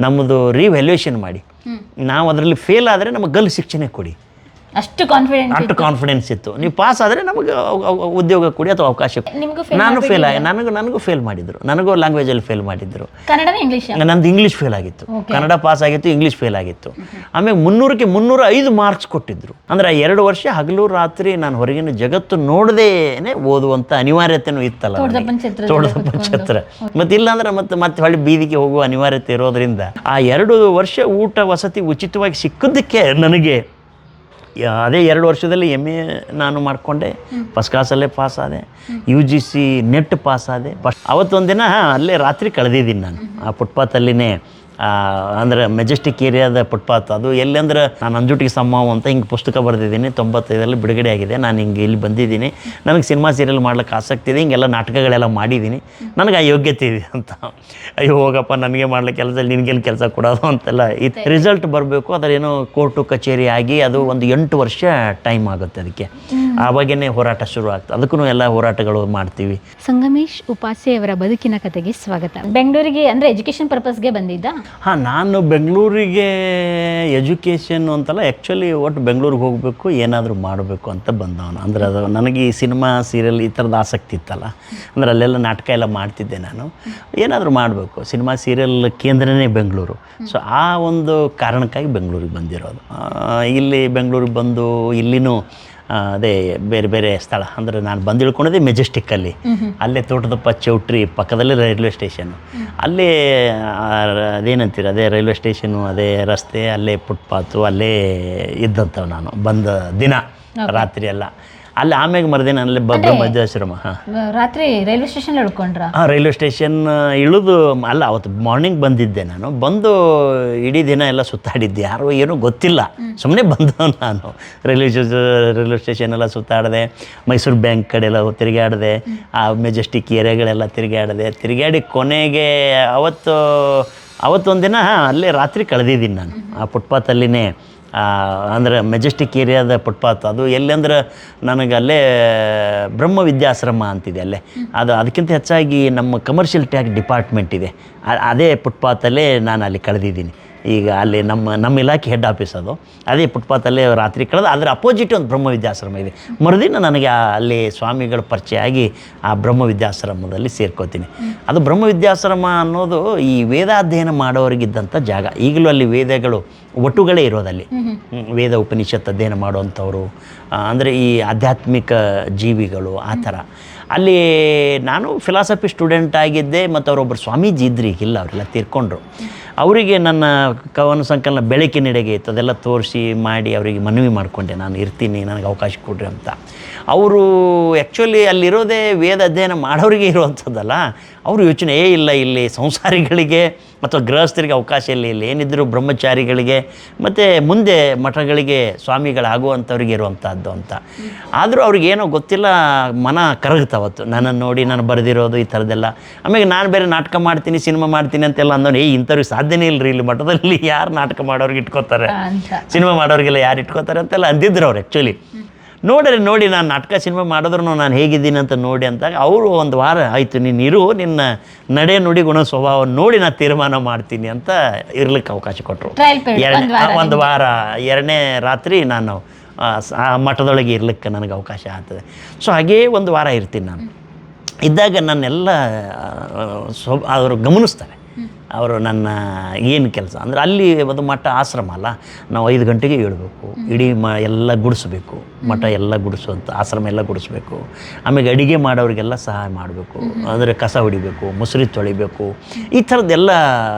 ನಮ್ಮದು ರಿವ್ಯಾಲ್ಯೂಯೇಷನ್ ಮಾಡಿ. ನಾವು ಅದರಲ್ಲಿ ಫೇಲ್ ಆದರೆ ನಮಗೆ ಗಲ್ಲು ಶಿಕ್ಷಣ ಕೊಡಿ. ಅಷ್ಟು ಕಾನ್ಫಿಡೆಂಟ್ ಅಷ್ಟು ಕಾನ್ಫಿಡೆನ್ಸ್ ಇತ್ತು. ನೀವು ಪಾಸ್ ಆದರೆ ನಮಗೆ ಉದ್ಯೋಗ ಕೊಡಿ ಅಥವಾ ಅವಕಾಶ ನಾನು ಫೇಲ್ ಆಗಿ ನನಗೂ ನನಗೂ ಫೇಲ್ ಮಾಡಿದ್ರು. ನನಗೂ ಲ್ಯಾಂಗ್ವೇಜಲ್ಲಿ ಫೇಲ್ ಮಾಡಿದ್ರು. ಕನ್ನಡ ಇಂಗ್ಲಿಷ್ ನಂದು ಇಂಗ್ಲೀಷ್ ಫೇಲ್ ಆಗಿತ್ತು. ಕನ್ನಡ ಪಾಸ್ ಆಗಿತ್ತು ಇಂಗ್ಲೀಷ್ ಫೇಲ್ ಆಗಿತ್ತು. ಆಮೇಲೆ ಮುನ್ನೂರಕ್ಕೆ ಮುನ್ನೂರ ಐದು ಮಾರ್ಕ್ಸ್ ಕೊಟ್ಟಿದ್ರು. ಅಂದ್ರೆ ಆ ಎರಡು ವರ್ಷ ಹಗಲು ರಾತ್ರಿ ನಾನು ಹೊರಗಿನ ಜಗತ್ತು ನೋಡದೇನೆ ಓದುವಂಥ ಅನಿವಾರ್ಯತೆನೂ ಇತ್ತಲ್ಲ ತೋಟದ ಪಂಚತ್ರ ಮತ್ತೆ ಇಲ್ಲಾಂದ್ರೆ ಮತ್ತೆ ಮತ್ತೆ ಹೊಳ್ಳಿ ಬೀದಿಗೆ ಹೋಗುವ ಅನಿವಾರ್ಯತೆ ಇರೋದ್ರಿಂದ ಆ ಎರಡು ವರ್ಷ ಊಟ ವಸತಿ ಉಚಿತವಾಗಿ ಸಿಕ್ಕಿದ್ದಕ್ಕೆ ನನಗೆ ಅದೇ ಎರಡು ವರ್ಷದಲ್ಲಿ ಎಂ ಎ ನಾನು ಮಾಡಿಕೊಂಡೆ. ಫಸ್ಟ್ ಕ್ಲಾಸಲ್ಲೇ ಪಾಸ್ ಆದೆ. U G C net pass ಆದೆ. ಫಸ್ಟ್ ಅವತ್ತೊಂದಿನ ಅಲ್ಲೇ ರಾತ್ರಿ ಕಳೆದಿದ್ದೀನಿ ನಾನು. ಆ ಫುಟ್ಪಾತಲ್ಲಿನೇ ಅಂದರೆ ಮೆಜೆಸ್ಟಿಕ್ ಏರಿಯಾದ ಫುಟ್ಪಾತ್ ಅದು. ಎಲ್ಲಂದ್ರೆ ನಾನು ಅಂಜುಟಿಗೆ ಸಮ್ಮವು ಅಂತ ಹಿಂಗೆ ಪುಸ್ತಕ ಬರೆದಿದ್ದೀನಿ ತೊಂಬತ್ತೈದರಲ್ಲಿ ಬಿಡುಗಡೆ ಆಗಿದೆ. ನಾನು ಹಿಂಗೆ ಇಲ್ಲಿ ಬಂದಿದ್ದೀನಿ. ನನಗೆ ಸಿನಿಮಾ ಸೀರಿಯಲ್ ಮಾಡ್ಲಿಕ್ಕೆ ಆಸಕ್ತಿ ಇದೆ ಹಿಂಗೆಲ್ಲ ನಾಟಕಗಳೆಲ್ಲ ಮಾಡಿದ್ದೀನಿ. ನನಗೆ ಆ ಯೋಗ್ಯತೆ ಇದೆ ಅಂತ. ಅಯ್ಯೋ ಹೋಗಪ್ಪ ನನಗೆ ಮಾಡ್ಲಿಕ್ಕೆ ಕೆಲಸ ನಿನಗೆಲ್ಲಿ ಕೆಲಸ ಕೊಡೋದು ಅಂತೆಲ್ಲ ಇತ್ತು ರಿಸಲ್ಟ್ ಬರಬೇಕು. ಅದರೇನೋ ಕೋರ್ಟು ಕಚೇರಿ ಆಗಿ ಅದು ಒಂದು ಎಂಟು ವರ್ಷ ಟೈಮ್ ಆಗುತ್ತೆ ಅದಕ್ಕೆ. ಆವಾಗೇ ಹೋರಾಟ ಶುರು ಆಗ್ತದೆ ಅದಕ್ಕೂ ಎಲ್ಲ ಹೋರಾಟಗಳು ಮಾಡ್ತೀವಿ. ಸಂಗಮೇಶ್ ಉಪಾಸೆ ಅವರ ಬದುಕಿನ ಕತೆಗೆ ಸ್ವಾಗತ. ಬೆಂಗಳೂರಿಗೆ ಅಂದರೆ ಎಜುಕೇಶನ್ ಪರ್ಪಸ್ಗೆ ಬಂದಿದ್ದ? ಹಾಂ, ನಾನು ಬೆಂಗಳೂರಿಗೆ ಎಜುಕೇಷನ್ ಅಂತಲ್ಲ ಆ್ಯಕ್ಚುಲಿ ಒಟ್ಟು ಬೆಂಗಳೂರಿಗೆ ಹೋಗಬೇಕು, ಏನಾದರೂ ಮಾಡಬೇಕು ಅಂತ ಬಂದವನು. ಅಂದರೆ ಅದು ನನಗೆ ಈ ಸಿನಿಮಾ ಸೀರಿಯಲ್ ಈ ಥರದ ಆಸಕ್ತಿ ಇತ್ತಲ್ಲ, ಅಂದರೆ ಅಲ್ಲೆಲ್ಲ ನಾಟಕ ಎಲ್ಲ ಮಾಡ್ತಿದ್ದೆ ನಾನು. ಏನಾದರೂ ಮಾಡಬೇಕು, ಸಿನಿಮಾ ಸೀರಿಯಲ್ ಕೇಂದ್ರನೇ ಬೆಂಗಳೂರು. ಸೊ ಆ ಒಂದು ಕಾರಣಕ್ಕಾಗಿ ಬೆಂಗಳೂರಿಗೆ ಬಂದಿರೋದು. ಇಲ್ಲಿ ಬೆಂಗಳೂರಿಗೆ ಬಂದು, ಇಲ್ಲಿನೂ ಅದೇ ಬೇರೆ ಬೇರೆ ಸ್ಥಳ. ಅಂದರೆ ನಾನು ಬಂದು ಮೆಜೆಸ್ಟಿಕ್ ಮೆಜೆಸ್ಟಿಕ್ಕಲ್ಲಿ ಅಲ್ಲೇ. ತೋಟದಪ್ಪ ಚೌಟ್ರಿ ಪಕ್ಕದಲ್ಲಿ ರೈಲ್ವೆ ಸ್ಟೇಷನ್ ಅಲ್ಲೇ ಅದೇನಂತೀರ ಅದೇ ರೈಲ್ವೆ ಸ್ಟೇಷನು ಅದೇ ರಸ್ತೆ ಅಲ್ಲೇ ಫುಟ್ಪಾತು ಅಲ್ಲೇ ಇದ್ದಂಥವು ನಾನು. ಬಂದ ದಿನ ರಾತ್ರಿ ಎಲ್ಲ. ಅಲ್ಲಿ ಆಮೇಲೆ ಮರುದಿನ ಅಲ್ಲಿ ಬಬ್ಬ ಮಧ್ಯಾಶ್ರಮ ಹಾಂ. ರಾತ್ರಿ ರೈಲ್ವೆ ಸ್ಟೇಷನ್ ಇಳ್ಕೊಂಡ್ರ ಹಾಂ ರೈಲ್ವೆ ಸ್ಟೇಷನ್ ಇಳಿದು ಅಲ್ಲ ಅವತ್ತು ಮಾರ್ನಿಂಗ್ ಬಂದಿದ್ದೆ ನಾನು. ಬಂದು ಇಡೀ ದಿನ ಎಲ್ಲ ಸುತ್ತಾಡಿದ್ದೆ. ಯಾರು ಏನೂ ಗೊತ್ತಿಲ್ಲ. ಸುಮ್ಮನೆ ಬಂದು ನಾನು. ರೈಲ್ವೆ ರೈಲ್ವೆ ಸ್ಟೇಷನ್ ಎಲ್ಲ ಸುತ್ತಾಡಿದೆ. ಮೈಸೂರು ಬ್ಯಾಂಕ್ ಕಡೆ ಎಲ್ಲ ತಿರುಗಾಡಿದೆ ಆ ಮೆಜೆಸ್ಟಿಕ್ ಏರಿಯಾಗಳೆಲ್ಲ ತಿರುಗಾಡಿದೆ ತಿರುಗಾಡಿ ಕೊನೆಗೆ ಅವತ್ತು ಅವತ್ತೊಂದಿನ ಅಲ್ಲೇ ರಾತ್ರಿ ಕಳೆದಿದ್ದೀನಿ ನಾನು. ಆ ಫುಟ್ಪಾತಲ್ಲಿನೇ ಅಂದರೆ ಮೆಜೆಸ್ಟಿಕ್ ಏರಿಯಾದ ಫುಟ್ಪಾತ್ ಅದು ಎಲ್ಲಂದ್ರೆ ನನಗೆ ಅಲ್ಲೇ, ಬ್ರಹ್ಮ ವಿದ್ಯಾಶ್ರಮ ಅಂತಿದೆ ಅಲ್ಲೇ. ಅದು ಅದಕ್ಕಿಂತ ಹೆಚ್ಚಾಗಿ ನಮ್ಮ ಕಮರ್ಷಿಯಲ್ ಟ್ಯಾಕ್ ಡಿಪಾರ್ಟ್ಮೆಂಟ್ ಇದೆ. ಅದೇ ಫುಟ್ಪಾತಲ್ಲೇ ನಾನು ಅಲ್ಲಿ ಕಳೆದಿದ್ದೀನಿ. ಈಗ ಅಲ್ಲಿ ನಮ್ಮ ನಮ್ಮ ಇಲಾಖೆ ಹೆಡ್ ಆಫೀಸ್ ಅದು. ಅದೇ ಫುಟ್ಪಾತಲ್ಲೇ ರಾತ್ರಿ ಕಳೆದು ಅದರ ಅಪೋಸಿಟ್ ಒಂದು ಬ್ರಹ್ಮ ವಿದ್ಯಾಶ್ರಮ ಇದೆ. ಮರುದಿನ ನನಗೆ ಅಲ್ಲಿ ಸ್ವಾಮಿಗಳ ಪರಿಚಯ ಆಗಿ ಆ ಬ್ರಹ್ಮ ವಿದ್ಯಾಶ್ರಮದಲ್ಲಿ ಸೇರ್ಕೋತೀನಿ. ಅದು ಬ್ರಹ್ಮ ವಿದ್ಯಾಶ್ರಮ ಅನ್ನೋದು ಈ ವೇದಾಧ್ಯಯನ ಮಾಡೋರಿಗಿದ್ದಂಥ ಜಾಗ. ಈಗಲೂ ಅಲ್ಲಿ ವೇದಗಳು ಒಟ್ಟುಗಳೇ ಇರೋದಲ್ಲಿ. ವೇದ ಉಪನಿಷತ್ ಅಧ್ಯಯನ ಮಾಡುವಂಥವ್ರು ಅಂದರೆ ಈ ಆಧ್ಯಾತ್ಮಿಕ ಜೀವಿಗಳು ಆ ಥರ. ಅಲ್ಲಿ ನಾನು ಫಿಲಾಸಫಿ ಸ್ಟೂಡೆಂಟ್ ಆಗಿದ್ದೆ ಮತ್ತು ಅವರೊಬ್ಬರು ಸ್ವಾಮೀಜಿ ಇದ್ರಿ ಈಗಿಲ್ಲ ಅವರೆಲ್ಲ ತೀರ್ಕೊಂಡ್ರು. ಅವರಿಗೆ ನನ್ನ ಕವನ ಸಂಕಲನ ಬೆಳಕಿನೆಡೆಗೆ ಇತ್ತು. ಅದೆಲ್ಲ ತೋರಿಸಿ ಮಾಡಿ ಅವರಿಗೆ ಮನವಿ ಮಾಡಿಕೊಂಡೆ. ನಾನು ಇರ್ತೀನಿ, ನನಗೆ ಅವಕಾಶ ಕೊಡ್ರಿ ಅಂತ. ಅವರು ಆ್ಯಕ್ಚುಲಿ ಅಲ್ಲಿರೋದೇ ವೇದ ಅಧ್ಯಯನ ಮಾಡೋರಿಗೆ ಇರುವಂಥದ್ದಲ್ಲ. ಅವರು ಯೋಚನೆ ಏ ಇಲ್ಲ ಇಲ್ಲಿ ಸಂಸಾರಿಗಳಿಗೆ ಅಥವಾ ಗೃಹಸ್ಥರಿಗೆ ಅವಕಾಶ ಇಲ್ಲ ಇಲ್ಲಿ ಏನಿದ್ದರೂ ಬ್ರಹ್ಮಚಾರಿಗಳಿಗೆ ಮತ್ತು ಮುಂದೆ ಮಠಗಳಿಗೆ ಸ್ವಾಮಿಗಳಾಗುವಂಥವ್ರಿಗೆ ಇರುವಂಥದ್ದು ಅಂತ. ಆದರೂ ಅವ್ರಿಗೇನೋ ಗೊತ್ತಿಲ್ಲ ಮನ ಕರಗ್ತಾವತ್ತು ನನ್ನನ್ನು ನೋಡಿ ನಾನು ಬರೆದಿರೋದು ಈ ಥರದ್ದೆಲ್ಲ. ಆಮೇಲೆ ನಾನು ಬೇರೆ ನಾಟಕ ಮಾಡ್ತೀನಿ ಸಿನಿಮಾ ಮಾಡ್ತೀನಿ ಅಂತೆಲ್ಲ ಅಂದವನು ಏ ಇಂಥವ್ರಿಗೆ ಸಾಧ್ಯನೇ ಇಲ್ಲರಿ ಇಲ್ಲಿ ಮಠದಲ್ಲಿ ಯಾರು ನಾಟಕ ಮಾಡೋರಿಗೆ ಇಟ್ಕೋತಾರೆ? ಸಿನಿಮಾ ಮಾಡೋರಿಗೆಲ್ಲ ಯಾರು ಇಟ್ಕೋತಾರೆ ಅಂತೆಲ್ಲ ಅಂದಿದ್ರು ಅವ್ರು ಆ್ಯಕ್ಚುಲಿ ನೋಡ್ರಿ ನೋಡಿ ನಾನು ನಾಟಕ ಸಿನಿಮಾ ಮಾಡಿದ್ರು ನಾನು ಹೇಗಿದ್ದೀನಿ ಅಂತ ನೋಡಿ ಅಂತಾಗ ಅವರು ಒಂದು ವಾರ ಆಯಿತು ನೀನು ಇರು ನಿನ್ನ ನಡೆ ನುಡಿ ಗುಣ ಸ್ವಭಾವ ನೋಡಿ ನಾನು ತೀರ್ಮಾನ ಮಾಡ್ತೀನಿ ಅಂತ ಇರ್ಲಿಕ್ಕೆ ಅವಕಾಶ ಕೊಟ್ಟರು ಒಂದು ವಾರ ಎರಡನೇ ರಾತ್ರಿ ನಾನು ಆ, ಮಠದೊಳಗೆ ಇರ್ಲಿಕ್ಕೆ ನನಗೆ ಅವಕಾಶ ಆಗ್ತದೆ. ಸೊ ಹಾಗೇ ಒಂದು ವಾರ ಇರ್ತೀನಿ ನಾನು. ಇದ್ದಾಗ ನನ್ನೆಲ್ಲ ಸ್ವ ಅವರು ಗಮನಿಸ್ತಾರೆ. ಅವರು ನನ್ನ ಏನು ಕೆಲಸ? ಅಂದರೆ ಅಲ್ಲಿ ಅದು ಮಠ ಆಶ್ರಮ ಅಲ್ಲ. ನಾವು ಐದು ಗಂಟೆಗೆ ಏಳಬೇಕು. ಇಡೀ ಮ ಎಲ್ಲ ಗುಡಿಸ್ಬೇಕು. ಮಠ ಎಲ್ಲ ಗುಡಿಸುವಂಥ, ಆಶ್ರಮ ಎಲ್ಲ ಗುಡಿಸ್ಬೇಕು. ಆಮೇಲೆ ಅಡುಗೆ ಮಾಡೋರಿಗೆಲ್ಲ ಸಹಾಯ ಮಾಡಬೇಕು. ಅಂದರೆ ಕಸ ಹೊಡಿಬೇಕು, ಮುಸುರಿ ತೊಳಿಬೇಕು. ಈ ಥರದ್ದೆಲ್ಲ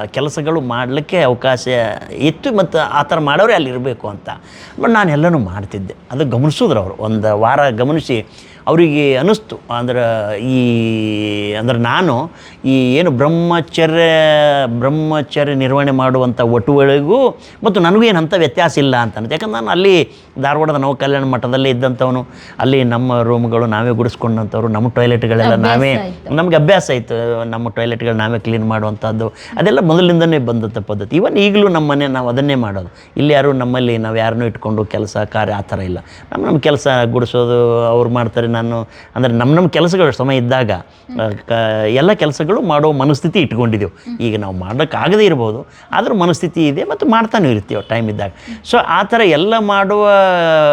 ಕೆಲಸಗಳು ಮಾಡಲಿಕ್ಕೆ ಅವಕಾಶ ಇತ್ತು ಮತ್ತು ಆ ಥರ ಮಾಡೋರೇ ಅಲ್ಲಿ ಇರಬೇಕು ಅಂತ. ಬಟ್ ನಾನು ಎಲ್ಲನೂ ಮಾಡ್ತಿದ್ದೆ. ಅದು ಗಮನಿಸಿದ್ರು ಅವರು. ಒಂದು ವಾರ ಗಮನಿಸಿ ಅವರಿಗೆ ಅನ್ನಿಸ್ತು. ಅಂದ್ರೆ ಈ ಅಂದ್ರೆ ನಾನು ಈ ಏನು ಬ್ರಹ್ಮಚರ್ಯ ಬ್ರಹ್ಮಚರ್ಯ ನಿರ್ವಹಣೆ ಮಾಡುವಂಥ ಒಟ್ಟುಗಳಿಗೂ ಮತ್ತು ನನಗೂ ಏನು ಅಂಥ ವ್ಯತ್ಯಾಸ ಇಲ್ಲ ಅಂತ. ಯಾಕಂದ್ರೆ ನಾನು ಅಲ್ಲಿ ಧಾರವಾಡದ ನಾವು ಕಲ್ಯಾಣ ಮಠದಲ್ಲೇ ಇದ್ದಂಥವನು ಅಲ್ಲಿ ನಮ್ಮ ರೂಮ್ಗಳು ನಾವೇ ಗುಡಿಸ್ಕೊಂಡಂಥವ್ರು ನಮ್ಮ ಟಾಯ್ಲೆಟ್ಗಳೆಲ್ಲ ನಾವೇ ನಮಗೆ ಅಭ್ಯಾಸ ಆಯಿತು. ನಮ್ಮ ಟಾಯ್ಲೆಟ್ಗಳು ನಾವೇ ಕ್ಲೀನ್ ಮಾಡುವಂಥದ್ದು. ಅದೆಲ್ಲ ಮೊದಲಿಂದನೇ ಬಂದಂಥ ಪದ್ಧತಿ. ಇವನ್ ಈಗಲೂ ನಮ್ಮ ಮನೆ ನಾವು ಅದನ್ನೇ ಮಾಡೋದು. ಇಲ್ಲಿ ಯಾರು ನಮ್ಮಲ್ಲಿ ನಾವು ಯಾರನ್ನೂ ಇಟ್ಕೊಂಡು ಕೆಲಸ ಕಾರ್ಯ ಆ ಥರ ಇಲ್ಲ. ನಮ್ಮ ನಮ್ಮ ಕೆಲಸ ಗುಡಿಸೋದು ಅವ್ರು ಮಾಡ್ತಾರೆ ನಾನು, ಅಂದರೆ ನಮ್ಮ ನಮ್ಮ ಕೆಲಸಗಳು ಸಮಯ ಇದ್ದಾಗ ಎಲ್ಲ ಕೆಲಸಗಳು ಮಾಡೋ ಮನಸ್ಥಿತಿ ಇಟ್ಕೊಂಡಿದ್ದೆವು. ಈಗ ನಾವು ಮಾಡೋಕ್ಕಾಗದೇ ಇರ್ಬೋದು, ಆದರೂ ಮನಸ್ಥಿತಿ ಇದೆ ಮತ್ತು ಮಾಡ್ತಾನೂ ಇರ್ತೀವಿ ಟೈಮ್ ಇದ್ದಾಗ. ಸೊ ಆ ಥರ ಎಲ್ಲ ಮಾಡುವ,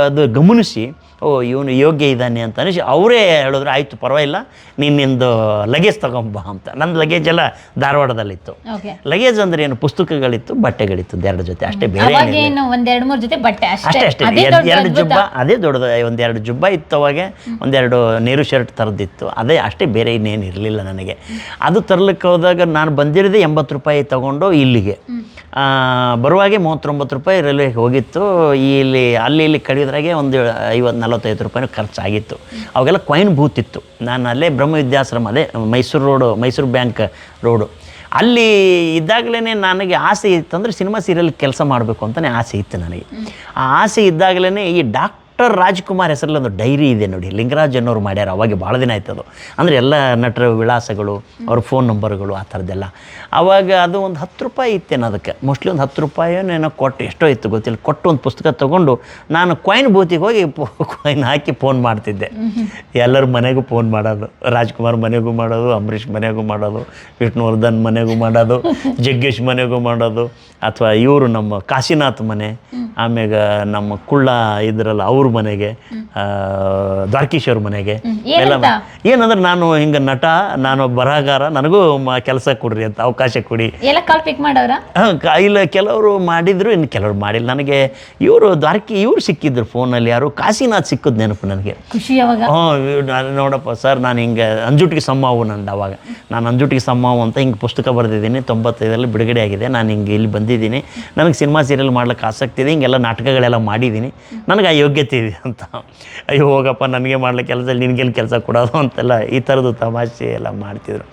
ಅದು ಗಮನಿಸಿ ಓ ಇವನು ಯೋಗ್ಯ ಇದ್ದಾನೆ ಅಂತ ಅನಿಸಿ ಅವರೇ ಹೇಳಿದ್ರು ಆಯಿತು ಪರವಾಗಿಲ್ಲ ನೀನು ನಿಂದು ಲಗೇಜ್ ತೊಗೊಂಬ ಅಂತ. ನನ್ನ ಲಗೇಜ್ ಎಲ್ಲ ಧಾರವಾಡದಲ್ಲಿತ್ತು. ಲಗೇಜ್ ಅಂದ್ರೆ ಏನು? ಪುಸ್ತಕಗಳಿತ್ತು ಬಟ್ಟೆಗಳಿತ್ತು ಎರಡು ಜೊತೆ ಅಷ್ಟೇ ಬೇರೆ ಅವಾಗ ಏನಿಲ್ಲ. ಏನು? ಒಂದ್ ಎರಡ್ ಜೊತೆ ಬಟ್ಟೆ ಅಷ್ಟೇ. ಅಷ್ಟೇ ಎರಡು. ಜುಬ್ಬ ಅದೇ ದೊಡ್ಡದು ಒಂದೆರಡು ಜುಬ್ಬ ಇತ್ತು ಅವಾಗೆ. ಒಂದೆರಡು ನೀರು ಶರ್ಟ್ ತರದಿತ್ತು. ಅದೇ ಅಷ್ಟೇ ಬೇರೆ ಇನ್ನೇನು ಇರಲಿಲ್ಲ ನನಗೆ. ಅದು ತರ್ಲಿಕ್ಕೆ ಹೋದಾಗ ನಾನು ಬಂದಿರೋದೇ ಎಂಬತ್ತು ರೂಪಾಯಿ ತಗೊಂಡು ಇಲ್ಲಿಗೆ. ಬರುವಾಗೆ ಮೂವತ್ತೊಂಬತ್ತು ರೂಪಾಯಿ ರೈಲ್ವೆಗೆ ಹೋಗಿತ್ತು. ಇಲ್ಲಿ ಅಲ್ಲಿ ಇಲ್ಲಿ ಕಡಿಯೋದ್ರಾಗೆ ಒಂದು ಐವತ್ತು ನಲವತ್ತೈದು ರೂಪಾಯಿ ಖರ್ಚಾಗಿತ್ತು. ಅವಾಗೆಲ್ಲ ಕಾಯಿನ್ ಬೂತ್ ಇತ್ತು. ನಾನು ಅಲ್ಲೇ ಬ್ರಹ್ಮ ವಿದ್ಯಾಶ್ರಮ ಅದೇ Mysuru road, Mysuru bank road. ಅಲ್ಲಿ ಇದ್ದಾಗಲೇ ನನಗೆ ಆಸೆ ಇತ್ತಂದರೆ ಸಿನಿಮಾ ಸೀರಿಯಲ್ ಕೆಲಸ ಮಾಡಬೇಕು ಅಂತಲೇ ಆಸೆ ಇತ್ತು ನನಗೆ. ಆ ಆಸೆ ಇದ್ದಾಗಲೇ ಈ ಡಾಕ್ಟರ್ ರಾಜ್ಕುಮಾರ್ ಹೆಸರಲ್ಲಿ ಒಂದು ಡೈರಿ ಇದೆ ನೋಡಿ. ಲಿಂಗರಾಜ್ ಅನ್ನೋರು ಮಾಡ್ಯಾರ, ಅವಾಗ ಭಾಳ ದಿನ ಆಯ್ತು ಅದು. ಅಂದರೆ ಎಲ್ಲ ನಟರ ವಿಳಾಸಗಳು, ಅವ್ರ ಫೋನ್ ನಂಬರ್ಗಳು ಆ ಥರದ್ದೆಲ್ಲ. ಅವಾಗ ಅದು ಒಂದು ಹತ್ತು ರೂಪಾಯಿ ಇತ್ತೇನು ಅದಕ್ಕೆ. ಮೋಸ್ಟ್ಲಿ ಒಂದು ಹತ್ತು ರೂಪಾಯಿನೋ ಕೊಟ್ಟು, ಎಷ್ಟೋ ಇತ್ತು ಗೊತ್ತಿಲ್ಲ. ಕೊಟ್ಟು ಒಂದು ಪುಸ್ತಕ ತೊಗೊಂಡು ನಾನು ಕಾಯಿನ್ ಬೂತಿಗೆ ಹೋಗಿ ಕಾಯಿನ್ ಹಾಕಿ ಫೋನ್ ಮಾಡ್ತಿದ್ದೆ. ಎಲ್ಲರ ಮನೆಗೂ ಫೋನ್ ಮಾಡೋದು. ರಾಜ್ಕುಮಾರ್ ಮನೆಗೂ ಮಾಡೋದು, ಅಂಬರೀಷ್ ಮನೆಗೂ ಮಾಡೋದು, ವಿಷ್ಣುವರ್ಧನ್ ಮನೆಗೂ ಮಾಡೋದು, ಜಗ್ಗೇಶ್ ಮನೆಗೂ ಮಾಡೋದು, ಅಥವಾ ಇವರು ನಮ್ಮ ಕಾಶಿನಾಥ್ ಮನೆ, ಆಮ್ಯಾಗ ನಮ್ಮ ಕುಳ್ಳ ಇದರಲ್ಲ, ಅವ್ರ ಮನೆಗೆ ಆ, ದ್ವಾರಕೀಶ್ವರ್ ಮನೆಗೆ. ಎಲ್ಲ? ಏನಂದ್ರೆ ನಾನು ಹಿಂಗೆ ನಟ ನಾನು ಬರಹಗಾರ ನನಗೂ ಕೆಲಸ ಕೊಡ್ರಿ ಅಂತ ಅವಕಾಶ ಕೊಡಿ. ಎಲ್ಲ ಕಾಲ್ ಪಿಕ್ ಮಾಡವ್ರ? ಹಾಂ ಕ ಇಲ್ಲ ಕೆಲವರು ಮಾಡಿದ್ರು ಇನ್ನು ಕೆಲವರು ಮಾಡಿಲ್ಲ. ನನಗೆ ಇವರು ದ್ವಾರಕಿ ಇವ್ರು ಸಿಕ್ಕಿದ್ರು ಫೋನಲ್ಲಿ ಯಾರು ಕಾಶಿನಾಥ್ ಸಿಕ್ಕದ್ ನೆನಪು ನನಗೆ. ಖುಷಿ ಹ್ಞೂ ನೋಡಪ್ಪ ಸರ್ ನಾನು ಹಿಂಗೆ ಅಂಜುಟಿಗೆ ಸಮ್ಮಾವು ನಂದು ಅವಾಗ. ನಾನು ಅಂಜುಟಿಗೆ ಸಮ್ಮಾವು ಅಂತ ಹಿಂಗೆ ಪುಸ್ತಕ ಬರೆದಿದ್ದೀನಿ ತೊಂಬತ್ತೈದರಲ್ಲಿ ಬಿಡುಗಡೆ ಆಗಿದೆ ನಾನು ಹಿಂಗೆ ಇಲ್ಲಿ ಬಂದಿದ್ದೀನಿ. ನನಗೆ ಸಿನಿಮಾ ಸೀರಿಯಲ್ ಮಾಡ್ಲಿಕ್ಕೆ ಆಸಕ್ತಿ ಇದೆ ಹಿಂಗೆಲ್ಲ ನಾಟಕಗಳೆಲ್ಲ ಮಾಡಿದ್ದೀನಿ. ನನಗೆ ಆ ಯೋಗ್ಯತೆ ಅಂತ. ಅಯ್ಯೋ, ಹೋಗಪ್ಪ ನನಗೆ ಮಾಡಲಿ ಕೆಲಸ ನಿನಗೆಲ್ಲಿ ಕೆಲಸ ಕೊಡೋದು ಅಂತೆಲ್ಲ ಈ ಥರದ್ದು ತಮಾಷೆ ಎಲ್ಲ ಮಾಡ್ತಿದ್ರು.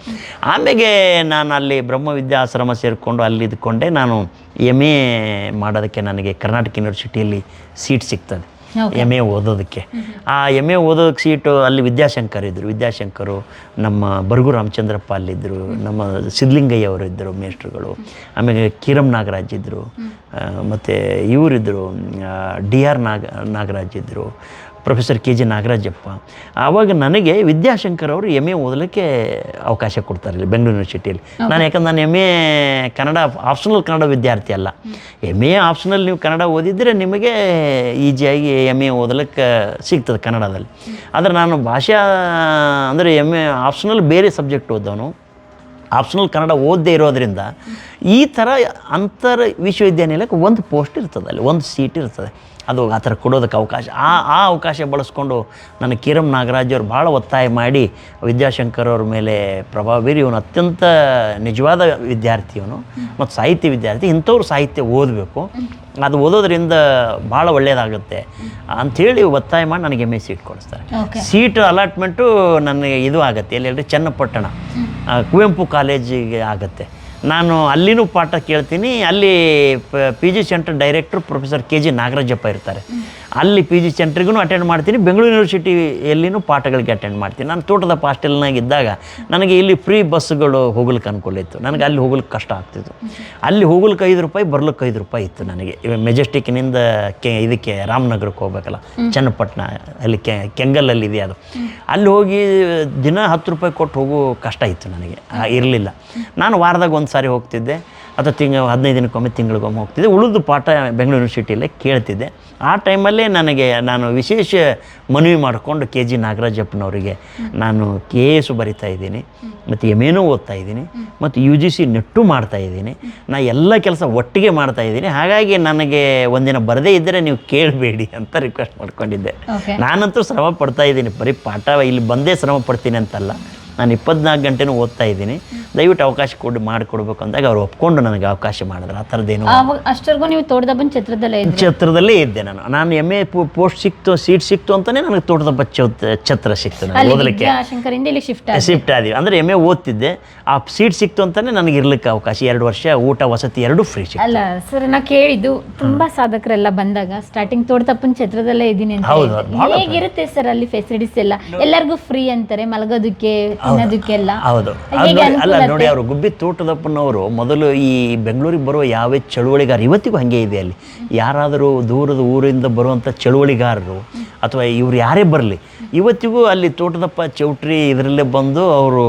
ಆಮೇಲೆ ನಾನು ಅಲ್ಲಿ ಬ್ರಹ್ಮ ವಿದ್ಯಾಶ್ರಮ ಸೇರಿಕೊಂಡು ಅಲ್ಲಿ ಇದ್ಕೊಂಡೆ. ನಾನು ಎಂ ಎ ಮಾಡೋದಕ್ಕೆ ನನಗೆ ಕರ್ನಾಟಕ ಯೂನಿವರ್ಸಿಟಿಯಲ್ಲಿ ಸೀಟ್ ಸಿಗ್ತದೆ. ಎಂ ಎ ಓದೋದಕ್ಕೆ. ಆ ಎಂ ಎ ಓದೋದಕ್ಕೆ ಸೀಟು ಅಲ್ಲಿ ವಿದ್ಯಾಶಂಕರ್ ಇದ್ದರು ವಿದ್ಯಾಶಂಕರು ನಮ್ಮ ಬರಗು ರಾಮಚಂದ್ರಪ್ಪ ಅಲ್ಲಿದ್ದರು ನಮ್ಮ ಸಿದ್ಲಿಂಗಯ್ಯ ಅವರು ಇದ್ದರು ಮೇಷ್ಟ್ರುಗಳು ಆಮೇಲೆ ಕಿರಮ್ ನಾಗರಾಜ್ ಇದ್ದರು ಮತ್ತು ಇವರಿದ್ದರು ಡಿ ಆರ್ ನಾಗ ನಾಗರಾಜ್ ಇದ್ದರು ಪ್ರೊಫೆಸರ್ ಕೆ ಜಿ ನಾಗರಾಜಪ್ಪ. ಆವಾಗ ನನಗೆ ವಿದ್ಯಾಶಂಕರ್ ಅವರು ಎಂ ಎ ಓದಲಿಕ್ಕೆ ಅವಕಾಶ ಕೊಡ್ತಾರೆ ಇಲ್ಲಿ ಬೆಂಗಳೂರು ಯೂನಿವರ್ಸಿಟಿಯಲ್ಲಿ ನಾನು ಯಾಕಂದ್ರೆ ನಾನು M A Kannada optional Kannada ವಿದ್ಯಾರ್ಥಿ ಅಲ್ಲ. ಎಂ ಎ ಆಪ್ಷನಲ್ ನೀವು ಕನ್ನಡ ಓದಿದರೆ ನಿಮಗೆ ಈಸಿಯಾಗಿ ಎಂ ಎ ಓದಲಿಕ್ಕೆ ಸಿಗ್ತದೆ ಕನ್ನಡದಲ್ಲಿ. ಆದರೆ ನಾನು ಭಾಷಾ ಅಂದರೆ ಎಂ ಎ ಆಪ್ಷನಲ್ ಬೇರೆ ಸಬ್ಜೆಕ್ಟ್ ಓದೋನು ಆಪ್ಷನಲ್ ಕನ್ನಡ ಓದದೇ ಇರೋದ್ರಿಂದ ಈ ಥರ ಅಂತರ್ ವಿಶ್ವವಿದ್ಯಾನಿಲಯಕ್ಕೆ ಒಂದು ಪೋಸ್ಟ್ ಇರ್ತದೆ ಅಲ್ಲಿ ಒಂದು ಸೀಟ್ ಇರ್ತದೆ. ಅದು ಆ ಥರ ಕೊಡೋದಕ್ಕೆ ಅವಕಾಶ. ಆ ಆ ಅವಕಾಶ ಬಳಸ್ಕೊಂಡು ನನ್ನ ಕಿರಮ್ ನಾಗರಾಜ್ ಅವರು ಭಾಳ ಒತ್ತಾಯ ಮಾಡಿ ವಿದ್ಯಾಶಂಕರ್ ಅವ್ರ ಮೇಲೆ ಪ್ರಭಾವ ಬೀರಿ ಇವನು ಅತ್ಯಂತ ನಿಜವಾದ ವಿದ್ಯಾರ್ಥಿ ಇವನು. ಮತ್ತು ಸಾಹಿತ್ಯ ವಿದ್ಯಾರ್ಥಿ ಇಂಥವ್ರು ಸಾಹಿತ್ಯ ಓದಬೇಕು. ಅದು ಓದೋದ್ರಿಂದ ಭಾಳ ಒಳ್ಳೆಯದಾಗುತ್ತೆ ಅಂಥೇಳಿ ಒತ್ತಾಯ ಮಾಡಿ ನನಗೆ ಎಂ ಎ ಸೀಟ್ ಕೊಡಿಸ್ತಾರೆ. ಸೀಟ್ ಅಲಾಟ್ಮೆಂಟು ನನಗೆ ಇದು ಆಗುತ್ತೆ. ಎಲ್ಲಿ ಹೇಳಿದ್ರೆ ಚನ್ನಪಟ್ಟಣ ಕುವೆಂಪು ಕಾಲೇಜಿಗೆ ಆಗುತ್ತೆ. ನಾನು ಅಲ್ಲಿನೂ ಪಾಠ ಕೇಳ್ತೀನಿ. ಅಲ್ಲಿ P G centre director professor K G Nagarajappa ಇರ್ತಾರೆ. ಅಲ್ಲಿ ಪಿ ಜಿ ಸೆಂಟ್ರಿಗೂ ಅಟೆಂಡ್ ಮಾಡ್ತೀನಿ. ಬೆಂಗಳೂರು ಯೂನಿವರ್ಸಿಟಿಯಲ್ಲಿನೂ ಪಾಠಗಳಿಗೆ ಅಟೆಂಡ್ ಮಾಡ್ತೀನಿ. ನಾನು ತೋಟದ ಪಾಸ್ಟೆಲ್ನಾಗಿದ್ದಾಗ ನನಗೆ ಇಲ್ಲಿ ಫ್ರೀ ಬಸ್ಸುಗಳು ಹೋಗ್ಲಿಕ್ಕೆ ಅನುಕೂಲ ಇತ್ತು. ನನಗೆ ಅಲ್ಲಿ ಹೋಗ್ಲಿಕ್ಕೆ ಕಷ್ಟ ಆಗ್ತಿತ್ತು. ಅಲ್ಲಿ ಹೋಗ್ಲಿಕ್ಕೆ ಐದು ರೂಪಾಯಿ ಬರ್ಲಿಕ್ಕೆ ಐದು ರೂಪಾಯಿ ಇತ್ತು ನನಗೆ. ಮೆಜೆಸ್ಟಿಕ್ನಿಂದ ಕೆ ಇದಕ್ಕೆ ರಾಮನಗರಕ್ಕೆ ಹೋಗ್ಬೇಕಲ್ಲ ಚನ್ನಪಟ್ಟಣ ಅಲ್ಲಿ ಕೆ ಕೆಂಗಲ್ಲಲ್ಲಿ ಇದೆ ಅದು. ಅಲ್ಲಿ ಹೋಗಿ ದಿನ ಹತ್ತು ರೂಪಾಯಿ ಕೊಟ್ಟು ಹೋಗೋ ಕಷ್ಟ ಇತ್ತು ನನಗೆ. ಇರಲಿಲ್ಲ. ನಾನು ವಾರದಾಗ ಒಂದು ಸಾರಿ ಹೋಗ್ತಿದ್ದೆ. ಅಥವಾ ತಿಂಗ ಹದಿನೈದು ದಿನಕ್ಕೊಮ್ಮೆ ತಿಂಗಳಿಗೊಮ್ಮೆ ಹೋಗ್ತಿದ್ದೆ. ಉಳಿದು ಪಾಠ ಬೆಂಗಳೂರು ಯೂನಿವರ್ಸಿಟಿಯಲ್ಲೇ ಕೇಳ್ತಿದ್ದೆ. ಆ ಟೈಮಲ್ಲೇ ನನಗೆ ನಾನು ವಿಶೇಷ ಮನವಿ ಮಾಡಿಕೊಂಡು ಕೆ ಜಿ ನಾಗರಾಜಪ್ಪನವರಿಗೆ ನಾನು ಕೆ ಎ ಎಸ್ ಬರಿತಾ ಇದ್ದೀನಿ ಮತ್ತು ಎಂ ಎನೂ ಓದ್ತಾ ಇದ್ದೀನಿ ಮತ್ತು ಯು ಜಿ ಸಿ ನೆಟ್ಟು ಮಾಡ್ತಾ ಇದ್ದೀನಿ. ನಾ ಎಲ್ಲ ಕೆಲಸ ಒಟ್ಟಿಗೆ ಮಾಡ್ತಾ ಇದ್ದೀನಿ. ಹಾಗಾಗಿ ನನಗೆ ಒಂದಿನ ಬರದೇ ಇದ್ದರೆ ನೀವು ಕೇಳಬೇಡಿ ಅಂತ ರಿಕ್ವೆಸ್ಟ್ ಮಾಡ್ಕೊಂಡಿದ್ದೆ. ನಾನಂತೂ ಶ್ರಮ ಪಡ್ತಾ ಇದ್ದೀನಿ. ಬರೀ ಪಾಠ ಇಲ್ಲಿ ಬಂದೇ ಶ್ರಮ ಪಡ್ತೀನಿ ಅಂತಲ್ಲ. ನಾನು ಇಪ್ಪತ್ನಾಲ್ಕು ಗಂಟೆನೂ ಓದ್ತಾ ಇದ್ದೀನಿ. ದಯವಿಟ್ಟು ಅವಕಾಶ ಕೊಡು ಮಾಡಿಕೊಡ್ಬೇಕು ಅಂದಾಗ ಅವ್ರು ಒಪ್ಕೊಂಡು ನನಗೆ ಅವಕಾಶ ಮಾಡಿದ್ರು. ಆ ಥರದ್ದೇನು ಅಷ್ಟರ್ಗೂ ನೀವು ತೋಟದಬ್ಬನ ಛತ್ರದಲ್ಲೇ ಇದ್ದೆ ಛತ್ರದಲ್ಲೇ ಇದ್ದೆ ನಾನು. ನಾನು ಎಂ ಎ ಪೋಸ್ಟ್ ಸಿಕ್ತು ಸೀಟ್ ಸಿಕ್ತು ಅಂತಲೇ ನನಗೆ ತೋಟದ ಚೌತ್ ಛತ್ರ ಸಿಕ್ತು ನನಗೆ ಅಲ್ಲಿ ಓದಲಿಕ್ಕೆ. ಶಿಫ್ಟ್ ಶಿಫ್ಟ್ ಆದ್ವಿ. ಅಂದರೆ ಎಂ ಎ ಓದ್ತಿದ್ದೆ. ಆ ಸೀಟ್ ಸಿಕ್ತು ಅಂತಲೇ ನನಗೆ ಇರ್ಲಿಕ್ಕೆ ಅವಕಾಶ. ಎರಡು ವರ್ಷ ಊಟ ವಸತಿ ಎರಡೂ ಫ್ರೀ ಸಿಕ್ತು. ಅಲ್ಲ ಸರ್ ನಾ ಕೇಳಿದ್ದು ತುಂಬ ಸಾಧಕರೆಲ್ಲ ಬಂದಾಗ ಸ್ಟಾರ್ಟಿಂಗ್ ತೋಟದಪ್ಪನ ಛತ್ರದಲ್ಲೇ ಇದ್ದೀನಿ ಅಂತ ಹೇಗಿರುತ್ತೆ ಸರ್ ಅಲ್ಲಿ ಫೆಸಿಲಿಟೀಸ್ ಎಲ್ಲ? ಎಲ್ಲರಿಗೂ ಫ್ರೀ ಅಂತಾರೆ ಮಲಗೋದಕ್ಕೆ ತಿನ್ನೋದಕ್ಕೆಲ್ಲ ಹೌದು. ಅಲ್ಲ ನೋಡಿ ಅವರು ಗುಬ್ಬಿ ತೋಟದಪ್ಪನವರು ಮೊದಲು ಈ ಬೆಂಗಳೂರಿಗೆ ಬರುವ ಯಾವ ಚಳುವಳಿಗಾರ ಇವತ್ತಿಗೂ ಹಾಗೆ ಇದೆ ಅಲ್ಲಿ. ಯಾರಾದರೂ ದೂರದ ಊರಿಂದ ಬರುವಂಥ ಚಳುವಳಿಗಾರರು ಅಥವಾ ಇವ್ರು ಯಾರೇ ಬರಲಿ ಇವತ್ತಿಗೂ ಅಲ್ಲಿ ತೋಟದಪ್ಪ ಚೌಟ್ರಿ ಇದರಲ್ಲೇ ಬಂದು ಅವರು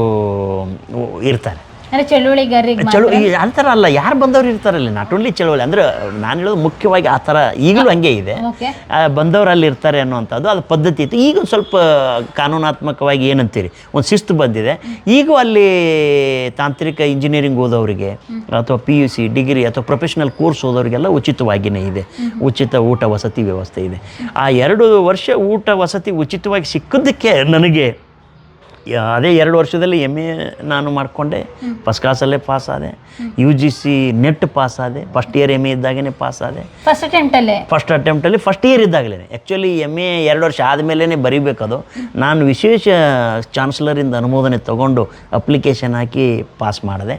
ಇರ್ತಾರೆ. ಅಂದ್ರೆ ಚಳುವಳಿಗಾರರಿಗೆ ಚಳು ಈ ಆ ಥರ ಅಲ್ಲ ಯಾರು ಬಂದವ್ರು ಇರ್ತಾರಲ್ಲ ನಾಟ್ ಓನ್ಲಿ ಚಳುವಳಿ ಅಂದ್ರೆ ನಾನು ಹೇಳೋದು ಮುಖ್ಯವಾಗಿ ಆ ಥರ ಈಗಲೂ ಹಂಗೆ ಇದೆ. ಬಂದವ್ರು ಅಲ್ಲಿ ಇರ್ತಾರೆ ಅನ್ನುವಂಥದ್ದು ಅದು ಪದ್ಧತಿ ಇತ್ತು. ಈಗ ಸ್ವಲ್ಪ ಕಾನೂನಾತ್ಮಕವಾಗಿ ಏನಂತೀರಿ? ಒಂದು ಶಿಸ್ತು ಬಂದಿದೆ. ಈಗ ಅಲ್ಲಿ ತಾಂತ್ರಿಕ ಇಂಜಿನಿಯರಿಂಗ್ ಓದೋರಿಗೆ ಅಥವಾ ಪಿ ಯು ಸಿ ಡಿಗ್ರಿ ಅಥವಾ ಪ್ರೊಫೆಷನಲ್ ಕೋರ್ಸ್ ಓದೋರಿಗೆಲ್ಲ ಉಚಿತವಾಗಿಯೇ ಇದೆ. ಉಚಿತ ಊಟ ವಸತಿ ವ್ಯವಸ್ಥೆ ಇದೆ. ಆ ಎರಡು ವರ್ಷ ಊಟ ವಸತಿ ಉಚಿತವಾಗಿ ಸಿಕ್ಕಿದ್ದಕ್ಕೆ ನನಗೆ ಅದೇ ಎರಡು ವರ್ಷದಲ್ಲಿ ಎಂ ಎ ನಾನು ಮಾಡಿಕೊಂಡೆ. ಫಸ್ಟ್ ಕ್ಲಾಸಲ್ಲೇ ಪಾಸ್ ಆದೆ. U G C NET pass ಆದೆ. ಫಸ್ಟ್ ಇಯರ್ ಎಂ ಎ ಇದ್ದಾಗೇ ಪಾಸ್ ಆದೆ. ಫಸ್ಟ್ ಅಟೆಂಪ್ಟಲ್ಲಿ ಅಲ್ಲೇ? ಫಸ್ಟ್ ಅಟೆಂಪ್ಟಲ್ಲಿ ಫಸ್ಟ್ ಇಯರ್ ಇದ್ದಾಗಲೇ ಆ್ಯಕ್ಚುಲಿ ಎಂ ಎ ಎರಡು ವರ್ಷ ಆದಮೇಲೆ ಬರೀಬೇಕದು. ನಾನು ವಿಶೇಷ ಚಾನ್ಸ್ಲರಿಂದ ಅನುಮೋದನೆ ತಗೊಂಡು ಅಪ್ಲಿಕೇಶನ್ ಹಾಕಿ ಪಾಸ್ ಮಾಡಿದೆ.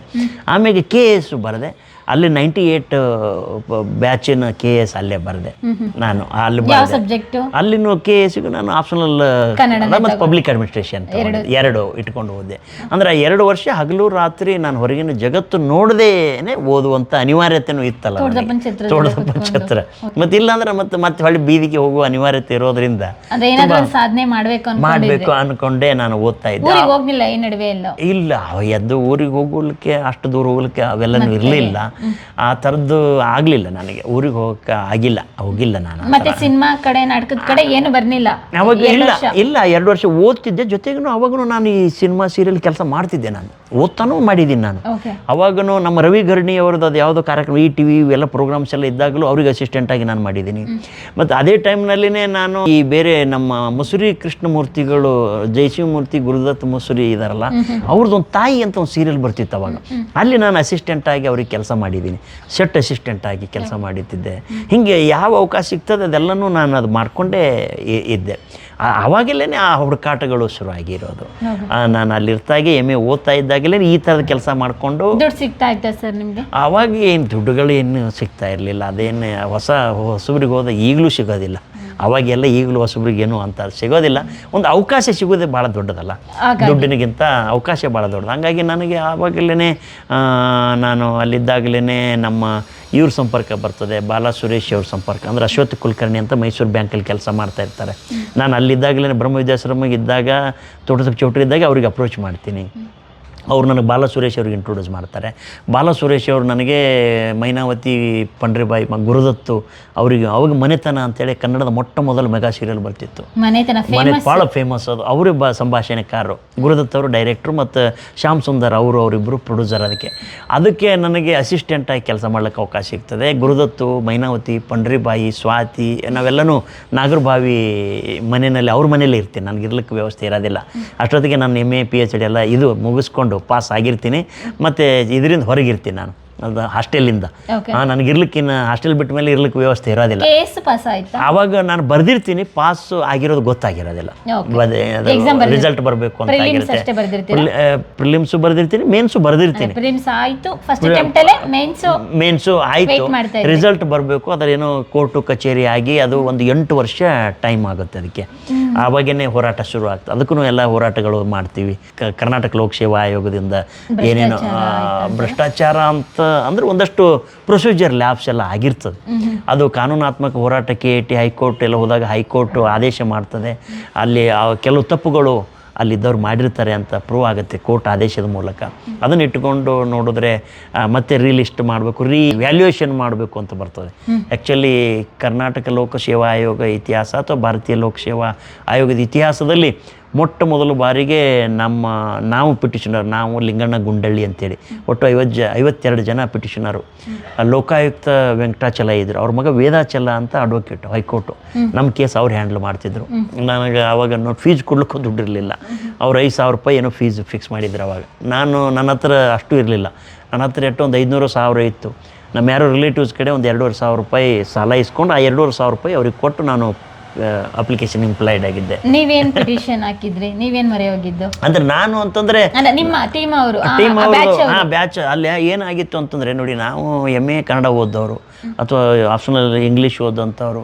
ಆಮೇಲೆ ಕೆ ಎಸ್ ಬರೆದೆ. ಅಲ್ಲಿ ನೈಂಟಿ ಏಟ್ ಬ್ಯಾಚಿನ ಕೆ ಎಸ್ ಅಲ್ಲೇ ಬರೆದೆ. ನಾನು ಅಲ್ಲಿ ಅಲ್ಲಿನೂ ಕೆ ಎಸ್ಗೂ ನಾನು ಆಪ್ಷನಲ್ ಮತ್ತು ಪಬ್ಲಿಕ್ ಅಡ್ಮಿನಿಸ್ಟ್ರೇಷನ್ ಎರಡು ಇಟ್ಕೊಂಡು ಓದಿದೆ ಅಂದರೆ ಎರಡು ವರ್ಷ ಹಗಲು ರಾತ್ರಿ ನಾನು ಹೊರಗಿನ ಜಗತ್ತು ನೋಡದೇನೆ ಓದುವಂಥ ಅನಿವಾರ್ಯತೆನೂ ಇತ್ತಲ್ಲ ತೋಟದ ಪಂಚತ್ರ ಮತ್ತೆ ಇಲ್ಲಾಂದ್ರೆ ಮತ್ತೆ ಮತ್ತೆ ಹೊಳ್ಳಿ ಬೀದಿಗೆ ಹೋಗುವ ಅನಿವಾರ್ಯತೆ ಇರೋದ್ರಿಂದ ಸಾಧನೆ ಮಾಡಬೇಕು ಮಾಡಬೇಕು ಅನ್ಕೊಂಡೆ ನಾನು ಓದ್ತಾ ಇದ್ದೆ. ಇಲ್ಲ ಎದ್ದು ಊರಿಗೆ ಹೋಗಲಿಕ್ಕೆ ಅಷ್ಟು ದೂರ ಹೋಗ್ಲಿಕ್ಕೆ ಅವೆಲ್ಲನೂ ಇರಲಿಲ್ಲ. ಆ ಥರದ್ದು ಆಗಲಿಲ್ಲ ನನಗೆ. ಊರಿಗೆ ಹೋಗಕ್ಕೆ ಆಗಿಲ್ಲ ಹೋಗಿಲ್ಲ ನಾನು ಮತ್ತೆ ಸಿನಿಮಾ ಕಡೆ ನಾಟಕದ ಕಡೆ ಏನು ಬರಲಿಲ್ಲ? ಅವಾಗ ಇಲ್ಲ ಇಲ್ಲ ಎರಡು ವರ್ಷ ಓದ್ತಿದ್ದೆ. ಜೊತೆಗೂ ಅವಾಗೂ ನಾನು ಈ ಸಿನಿಮಾ ಸೀರಿಯಲ್ ಕೆಲಸ ಮಾಡ್ತಿದ್ದೆ ನಾನು. ಓದ್ತಾನೂ ಮಾಡಿದ್ದೀನಿ ನಾನು. ಓಕೆ ಅವಾಗನು ನಮ್ಮ ರವಿ ಗರ್ಣಿ ಅವ್ರದ್ದು ಅದು ಯಾವುದೋ ಕಾರ್ಯಕ್ರಮ ಈ ಟಿ ವಿ ಇವೆಲ್ಲ ಪ್ರೋಗ್ರಾಮ್ಸ್ ಎಲ್ಲ ಇದ್ದಾಗಲೂ ಅವ್ರಿಗೆ ಅಸಿಸ್ಟೆಂಟ್ ಆಗಿ ನಾನು ಮಾಡಿದ್ದೀನಿ. ಮತ್ತು ಅದೇ ಟೈಮ್ನಲ್ಲಿನೇ ನಾನು ಈ ಬೇರೆ ನಮ್ಮ ಮುಸುರಿ ಕೃಷ್ಣಮೂರ್ತಿಗಳು ಜಯಶಿವಮೂರ್ತಿ ಗುರುದತ್ ಮುಸುರಿ ಇದಾರಲ್ಲ ಅವ್ರದ್ದೊಂದು ತಾಯಿ ಅಂತ ಒಂದು ಸೀರಿಯಲ್ ಬರ್ತಿತ್ತು ಅವಾಗ. ಅಲ್ಲಿ ನಾನು ಅಸಿಸ್ಟೆಂಟ್ ಆಗಿ ಅವ್ರಿಗೆ ಕೆಲಸ ಮಾಡಿದ್ದೀನಿ. ಸೆಟ್ ಅಸಿಸ್ಟೆಂಟ್ ಆಗಿ ಕೆಲಸ ಮಾಡುತ್ತಿದ್ದೆ ಹೀಗೆ ಯಾವ ಅವಕಾಶ ಸಿಗ್ತದೆ ಅದೆಲ್ಲನೂ ನಾನು ಅದು ಮಾಡಿಕೊಂಡೇ ಇದ್ದೆ. ಆವಾಗಲೇ ಆ ಹುಡುಕಾಟಗಳು ಶುರುವಾಗಿರೋದು. ನಾನು ಅಲ್ಲಿರ್ತಾಗೆ ಎಂ ಎ ಓದ್ತಾ ಇದ್ದಾಗಲೇ ಈ ಥರದ ಕೆಲಸ ಮಾಡಿಕೊಂಡು ಸಿಗ್ತಾ ಇದ್ದ ಸರ್ ನಿಮಗೆ? ಆವಾಗ ಏನು ದುಡ್ಡುಗಳು ಏನು ಸಿಗ್ತಾ ಇರಲಿಲ್ಲ. ಅದೇನು ಹೊಸ ಹೊಸಬ್ರಿಗೆ ಹೋದ ಈಗಲೂ ಸಿಗೋದಿಲ್ಲ. ಅವಾಗೆಲ್ಲ ಈಗಲೂ ಹೊಸಬ್ರಿಗೆ ಏನು ಅಂತ ಸಿಗೋದಿಲ್ಲ. ಒಂದು ಅವಕಾಶ ಸಿಗೋದೇ ಭಾಳ ದೊಡ್ಡದಲ್ಲ. ದುಡ್ಡಿನಗಿಂತ ಅವಕಾಶ ಭಾಳ ದೊಡ್ಡದು. ಹಂಗಾಗಿ ನನಗೆ ಆವಾಗಲೇ ನಾನು ಅಲ್ಲಿದ್ದಾಗಲೇ ನಮ್ಮ ಇವ್ರ ಸಂಪರ್ಕ ಬರ್ತದೆ. ಬಾಲಾ ಸುರೇಶ್ ಅವ್ರ ಸಂಪರ್ಕ. ಅಂದರೆ ಅಶ್ವತ್ ಕುಲಕರ್ಣಿ ಅಂತ ಮೈಸೂರು ಬ್ಯಾಂಕಲ್ಲಿ ಕೆಲಸ ಮಾಡ್ತಾ ಇರ್ತಾರೆ. ನಾನು ಅಲ್ಲಿದ್ದಾಗಲೇ ಬ್ರಹ್ಮ ವಿದ್ಯಾಶ್ರಮಕ್ಕೆ ಇದ್ದಾಗ ತೋಟದ ಚೌಟ್ರಿ ಇದ್ದಾಗ ಅವ್ರಿಗೆ ಅಪ್ರೋಚ್ ಮಾಡ್ತೀನಿ. ಅವ್ರು ನನಗೆ ಬಾಲ ಸುರೇಶ್ ಅವ್ರಿಗೆ ಇಂಟ್ರೊಡ್ಯೂಸ್ ಮಾಡ್ತಾರೆ. ಬಾಲ ಸುರೇಶ್ ಅವರು ನನಗೆ ಮೈನಾವತಿ ಪಂಡ್ರಿಬಾಯಿ ಮ ಗುರುದತ್ತು ಅವರಿಗೆ ಅವಾಗ ಮನೆತನ ಅಂತೇಳಿ ಕನ್ನಡದ ಮೊಟ್ಟ ಮೊದಲ ಮೆಗಾ ಸೀರಿಯಲ್ ಬರ್ತಿತ್ತು. ಮನೆತನ ಮನೆ ಭಾಳ ಫೇಮಸ್ ಅದು. ಅವರೇ ಬ ಸಂಭಾಷಣೆಕಾರರು. ಗುರುದತ್ ಅವರು ಡೈರೆಕ್ಟ್ರು ಮತ್ತು ಶ್ಯಾಮ್ ಸುಂದರ್ ಅವರು ಅವರಿಬ್ಬರು ಪ್ರೊಡ್ಯೂಸರ್ ಅದಕ್ಕೆ. ಅದಕ್ಕೆ ನನಗೆ ಅಸಿಸ್ಟೆಂಟಾಗಿ ಕೆಲಸ ಮಾಡ್ಲಿಕ್ಕೆ ಅವಕಾಶ ಸಿಗ್ತದೆ. ಗುರುದತ್ತು ಮೈನಾವತಿ ಪಂಡ್ರಿಬಾಯಿ ಸ್ವಾತಿ ನಾವೆಲ್ಲನೂ ನಾಗರಬಾವಿ ಮನೆಯಲ್ಲಿ ಅವ್ರ ಮನೇಲಿ ಇರ್ತೀನಿ. ನನಗೆ ಇರ್ಲಿಕ್ಕೆ ವ್ಯವಸ್ಥೆ ಇರೋದಿಲ್ಲ. ಅಷ್ಟೊತ್ತಿಗೆ ನಾನು M A P H D ಎಲ್ಲ ಇದು ಮುಗಿಸ್ಕೊಂಡು ಪಾಸ್ ಆಗಿರ್ತೀನಿ. ಮತ್ತು ಇದರಿಂದ ಹೊರಗಿರ್ತೀನಿ ನಾನು. ಅದು ಹಾಸ್ಟೆಲಿಂದ. ನನಗೆ ಇರ್ಲಿಕ್ಕಿನ್ನ ಹಾಸ್ಟೆಲ್ ಬಿಟ್ಟ ಮೇಲೆ ಇರ್ಲಿಕ್ಕೆ ವ್ಯವಸ್ಥೆ ಇರೋದಿಲ್ಲ. ಅವಾಗ ಪಾಸ್ ಆಯ್ತಾ? ಆವಾಗ ನಾನು ಬರ್ದಿರ್ತೀನಿ ಪಾಸ್ ಆಗಿರೋದು ಗೊತ್ತಾಗಿರೋದಿಲ್ಲ. ರಿಸಲ್ಟ್ ಬರಬೇಕು ಅಂತ ಪ್ರಿಲಿಮ್ಸ್ ಬರ್ದಿರ್ತೀನಿ ಮೇನ್ಸು ಬರ್ದಿರ್ತೀನಿ. ಮೇನ್ಸ್ ಆಯ್ತು. ರಿಸಲ್ಟ್ ಬರಬೇಕು ಅದೇನೋ ಕೋರ್ಟು ಕಚೇರಿ ಆಗಿ ಅದು ಒಂದು ಎಂಟು ವರ್ಷ ಟೈಮ್ ಆಗುತ್ತೆ ಅದಕ್ಕೆ. ಆವಾಗೇನೆ ಹೋರಾಟ ಶುರು ಆಗ್ತದೆ ಅದಕ್ಕೂ ಎಲ್ಲ ಹೋರಾಟಗಳು ಮಾಡ್ತೀವಿ. ಕರ್ನಾಟಕ ಲೋಕಸೇವಾ ಆಯೋಗದಿಂದ ಏನೇನು ಭ್ರಷ್ಟಾಚಾರ ಅಂತ ಅಂದ್ರೆ ಒಂದಷ್ಟು ಪ್ರೊಸೀಜರ್ ಲ್ಯಾಬ್ಸ್ ಎಲ್ಲ ಆಗಿರ್ತದೆ. ಅದು ಕಾನೂನಾತ್ಮಕ ಹೋರಾಟಕ್ಕೆ ಟಿ ಹೈಕೋರ್ಟ್ ಎಲ್ಲ ಹೋದಾಗ ಹೈಕೋರ್ಟ್ ಆದೇಶ ಮಾಡ್ತದೆ. ಅಲ್ಲಿ ಕೆಲವು ತಪ್ಪುಗಳು ಅಲ್ಲಿದ್ದವ್ರು ಮಾಡಿರ್ತಾರೆ ಅಂತ ಪ್ರೂವ್ ಆಗುತ್ತೆ ಕೋರ್ಟ್ ಆದೇಶದ ಮೂಲಕ. ಅದನ್ನ ಇಟ್ಕೊಂಡು ನೋಡಿದ್ರೆ ಮತ್ತೆ ರೀಲಿಸ್ಟ್ ಮಾಡಬೇಕು ರೀ ವ್ಯಾಲ್ಯೂಯೇಷನ್ ಮಾಡಬೇಕು ಅಂತ ಬರ್ತದೆ. ಆ್ಯಕ್ಚುಲಿ ಕರ್ನಾಟಕ ಲೋಕಸೇವಾ ಆಯೋಗ ಇತಿಹಾಸ ಅಥವಾ ಭಾರತೀಯ ಲೋಕಸೇವಾ ಆಯೋಗದ ಇತಿಹಾಸದಲ್ಲಿ ಮೊಟ್ಟ ಮೊದಲು ಬಾರಿಗೆ ನಮ್ಮ ನಾವು ಪಿಟಿಷನರ್, ನಾವು ಲಿಂಗಣ್ಣ ಗುಂಡಳ್ಳಿ ಅಂತೇಳಿ. ಒಟ್ಟು ಐವತ್ತು ಜ, ಐವತ್ತೆರಡು ಜನ ಪಿಟಿಷನರು. ಲೋಕಾಯುಕ್ತ ವೆಂಕಟಾಚಲ ಇದ್ದರು ಅವ್ರ ಮಗ ವೇದಾಚಲ ಅಂತ ಅಡ್ವೊಕೇಟ್ ಹೈಕೋರ್ಟು. ನಮ್ಮ ಕೇಸ್ ಅವ್ರು ಹ್ಯಾಂಡಲ್ ಮಾಡ್ತಿದ್ರು. ನನಗೆ ಅವಾಗ ನೋಡಿ ಫೀಸ್ ಕೊಡ್ಲಿಕ್ಕೂ ದುಡ್ಡಿರಲಿಲ್ಲ ಅವ್ರು ಐದು ಸಾವಿರ ರೂಪಾಯಿ ಏನೋ ಫೀಸ್ ಫಿಕ್ಸ್ ಮಾಡಿದ್ರು ಅವಾಗ ನಾನು ನನ್ನ ಹತ್ರ ಅಷ್ಟು ಇರಲಿಲ್ಲ. ನನ್ನ ಹತ್ರ ಎಷ್ಟು ಒಂದು ಐದುನೂರು ಸಾವಿರ ಇತ್ತು. ನಮ್ಮ ಯಾರೋ ರಿಲೇಟಿವ್ಸ್ ಕಡೆ ಒಂದು ಎರಡೂವರೆ ಸಾವಿರ ರೂಪಾಯಿ ಸಾಲ ಇಸ್ಕೊಂಡು ಆ ಎರಡೂವರೆ ಸಾವಿರ ರೂಪಾಯಿ ಅವ್ರಿಗೆ ಕೊಟ್ಟು ನಾನು ಅಪ್ಲಿಕೇಶನ್ ಇಂಪ್ಲಾಯ್ಡ್ ಆಗಿದ್ದೆ. ನೀವೇನ್ ಪಿಟಿಷನ್ ಹಾಕಿದ್ರಿ? ನೀವೇನ್ ಮೊರೆ ಹೋಗಿದ್ದು ಅಂದ್ರೆ ನಾನು ಅಂತಂದ್ರೆ ನಿಮ್ಮ ಟೀಮ್ ಅವರು ಟೀಮ್ ಅವರು ಹಾಂ ಬ್ಯಾಚ್ ಅಲ್ಲಿ ಏನಾಗಿತ್ತು ಅಂತಂದ್ರೆ ನೋಡಿ ನಾವು ಎಂ ಎ ಕನ್ನಡ ಓದೋರು ಅಥವಾ ಆಪ್ಷನಲ್ ಇಂಗ್ಲೀಷ್ ಓದಂಥವ್ರು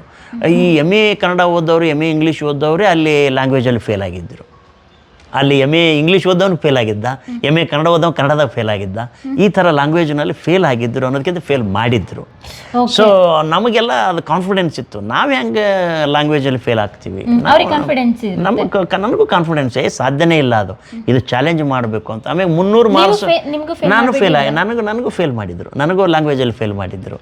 ಈ ಎಂ ಎ ಕನ್ನಡ ಓದೋರು ಎಂ ಎ ಇಂಗ್ಲೀಷ್ ಓದೋರೇ ಅಲ್ಲಿ ಲ್ಯಾಂಗ್ವೇಜಲ್ಲಿ ಫೇಲ್ ಆಗಿದ್ದರು ಅಲ್ಲಿ ಎಂ ಎ ಇಂಗ್ಲೀಷ್ ಓದೋನು ಫೇಲ್ ಆಗಿದ್ದ ಎಂ ಎ ಕನ್ನಡ ಓದೋನು ಕನ್ನಡದಾಗ ಫೇಲ್ ಆಗಿದ್ದ. ಈ ಥರ ಲ್ಯಾಂಗ್ವೇಜ್ನಲ್ಲಿ ಫೇಲ್ ಆಗಿದ್ದರು ಅನ್ನೋದಕ್ಕಿಂತ ಫೇಲ್ ಮಾಡಿದ್ರು. ಸೊ ನಮಗೆಲ್ಲ ಅದು ಕಾನ್ಫಿಡೆನ್ಸ್ ಇತ್ತು. ನಾವು ಹೆಂಗೆ ಲ್ಯಾಂಗ್ವೇಜಲ್ಲಿ ಫೇಲ್ ಆಗ್ತೀವಿ? ನಮಗೆ ನನಗೂ ಕಾನ್ಫಿಡೆನ್ಸ್ ಏ ಸಾಧ್ಯನೇ ಇಲ್ಲ ಅದು. ಇದು ಚಾಲೆಂಜ್ ಮಾಡಬೇಕು ಅಂತ. ಆಮೇಲೆ ಮುನ್ನೂರು ಮಾರ್ಕ್ಸ್ ನಾನು ಫೇಲ್ ಆಗಿ ನನಗೂ ನನಗೂ ಫೇಲ್ ಮಾಡಿದ್ರು. ನನಗೂ ಲ್ಯಾಂಗ್ವೇಜಲ್ಲಿ ಫೇಲ್ ಮಾಡಿದ್ರು.